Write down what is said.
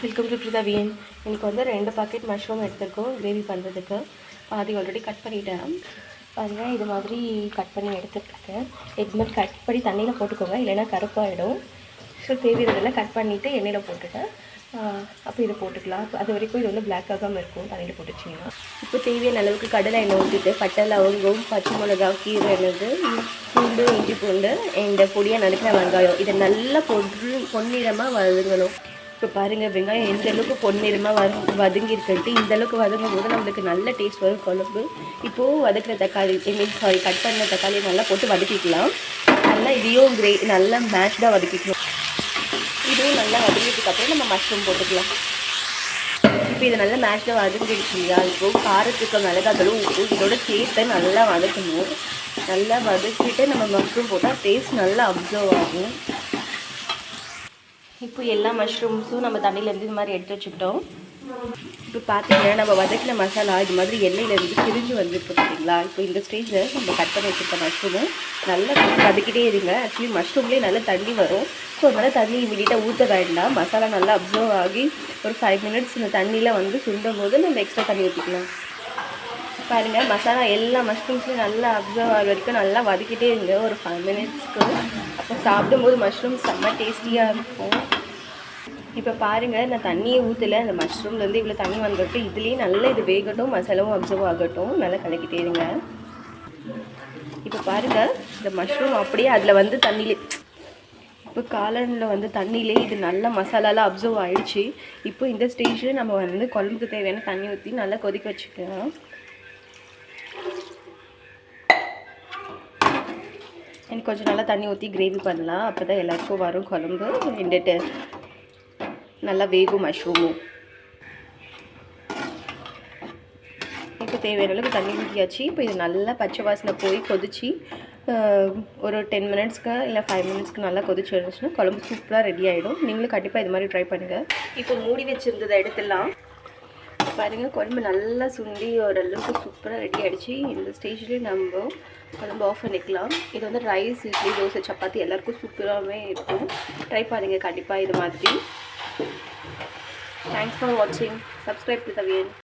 Welcome to பிரதாவியன் எனக்கு வந்து ரெண்டு பாக்கெட் மஷ்ரூம் எடுத்துருக்கோம் கிரேவி பண்ணுறதுக்கு பாதி ஆல்ரெடி கட் பண்ணிட்டேன். பாருங்கள் இது மாதிரி கட் பண்ணி எடுத்துருக்கேன் இது மாதிரி கட் பண்ணி தண்ணியில் போட்டுக்கோங்க இல்லைன்னா கருப்பாகிடும் ஸோ தேவையிறதெல்லாம் கட் பண்ணிவிட்டு எண்ணெயில் போட்டுட்டேன். அப்போ இதை போட்டுக்கலாம். அது வரைக்கும் இது வந்து பிளாக் ஆகாமல் இருக்கும் தண்ணியில் போட்டுச்சிங்கன்னா இப்போ தேவையான அளவுக்கு கடலை எண்ணெய் ஊற்றிட்டு பட்டை லவங்கம் பச்சை மிளகா கீரை என்னது பூண்டு இஞ்சி பூண்டு இந்த பொடியாக நடுக்கிற வெங்காயம். இதை நல்லா பொன்று பொன்னிறமாக வதங்கணும். இப்போ பாருங்கள் வெங்காயம் எந்த அளவுக்கு பொன்னிறமாக வரும் வதங்கியிருக்குன்ட்டு இந்த அளவுக்கு வதங்கும் போது நம்மளுக்கு நல்ல டேஸ்ட் வரும் குழம்பு. இப்போது வதக்கிற தக்காளி மீன் சாரி கட் பண்ண தக்காளியை நல்லா போட்டு வதக்கிக்கலாம். நல்லா இதையும் கிரே நல்லா மேட்ச்டாக வதக்கிக்கணும் இதுவும் நல்லா வதங்கினதுக்கப்புறம் நம்ம மஷ்ரூம் போட்டுக்கலாம். இப்போ இது நல்லா மேட்ச்டாக வதங்கிடுச்சு இல்லையா இப்போ காரத்துக்கு மிளகாத்தலும் உப்பு இதோட சேர்த்து நல்லா வதக்கணும். நல்லா வதக்கிட்டு நம்ம மஷ்ரூம் போட்டால் டேஸ்ட் நல்லா அப்சர்வ் ஆகும். இப்போ எல்லா மஷ்ரூம்ஸும் நம்ம தண்ணியிலேருந்து இது மாதிரி எடுத்து வச்சுக்கிட்டோம். இப்போ பார்த்தீங்கன்னா நம்ம வதக்கின மசாலா இது மாதிரி எண்ணெயிலேருந்து பிரிஞ்சு வந்துருக்கு பார்த்தீங்களா? இப்போ இந்த ஸ்டேஜில் நம்ம கட் பண்ணி வச்சுருக்க மஷ்ரூமும் நல்லா வதக்கிட்டே இருங்க. ஆக்சுவலி மஷ்ரூம்லேயே நல்லா தண்ணி வரும். ஸோ அதனால் தண்ணி இமீடியட்டாக ஊற்ற வேண்டாம். மசாலா நல்லா அப்சர்வ் ஆகி ஒரு ஃபைவ் மினிட்ஸ் இந்த தண்ணியில் வந்து சுண்டும் போது நம்ம எக்ஸ்ட்ரா தண்ணி ஊற்றிக்கலாம் பாருங்கள் மசாலா எல்லா மஷ்ரூம்ஸ்லையும் நல்லா அப்சர்வ் ஆகிற வரைக்கும் நல்லா வதக்கிட்டே இருங்க. ஒரு ஃபைவ் மினிட்ஸ்க்கு அப்போ சாப்பிடும்போது மஷ்ரூம் செம்ம டேஸ்டியாக இருக்கும். இப்போ பாருங்கள் நான் தண்ணியை ஊற்றலை அந்த மஷ்ரூம்லேருந்து இவ்வளோ தண்ணி வந்துட்டு இதுலேயே நல்லா இது வேகட்டும் மசாலாவும் அப்சர்வ் ஆகட்டும். நல்லா கலக்கிட்டே இருங்க. இப்போ பாருங்கள் இந்த மஷ்ரூம் அப்படியே அதில் வந்து தண்ணியிலே இப்போ காலனில் வந்து தண்ணியிலே இது நல்லா மசாலாலாம் அப்சர்வ் ஆகிடுச்சு இப்போ இந்த ஸ்டேஜில் நம்ம வந்து குழம்புக்கு தேவையான தண்ணி ஊற்றி நல்லா கொதிக்க வச்சுக்கலாம். கொஞ்சம் நல்லா தண்ணி ஊற்றி கிரேவி பண்ணலாம். அப்போ தான் எல்லாருக்கும் வரும் குழம்பு. ரெண்டுட்டு நல்லா வேகும் மஷ்ரூமும் இப்போ தேவையான அளவுக்கு தண்ணி ஊற்றியாச்சு இப்போ இது நல்லா பச்சை வாசனை போய் கொதிச்சு ஒரு டென் மினிட்ஸ்க்கு இல்லை ஃபைவ் மினிட்ஸ்க்கு நல்லா கொதிச்சு வந்துச்சுன்னா குழம்பு சூப்பராக ரெடி ஆகிடும் நீங்களும் கண்டிப்பாக இது மாதிரி ட்ரை பண்ணுங்கள் இப்போ மூடி வச்சுருந்ததை எடுத்துடலாம். பாருங்கள் குழம்பு நல்லா சுண்டி ஓரளவுக்கு சூப்பராக ரெடி ஆகிடுச்சு இந்த ஸ்டேஜ்லேயே நம்ம குழம்பு ஆஃப் பண்ணிக்கலாம். இது வந்து ரைஸ் இட்லி தோசை சப்பாத்தி எல்லாருக்கும் சூப்பராகவே இருக்கும். ட்ரை பண்ணுங்கள் கண்டிப்பாக இது மாதிரி. தேங்க்ஸ் ஃபார் வாட்சிங் சப்ஸ்கிரைப் டு தவியன்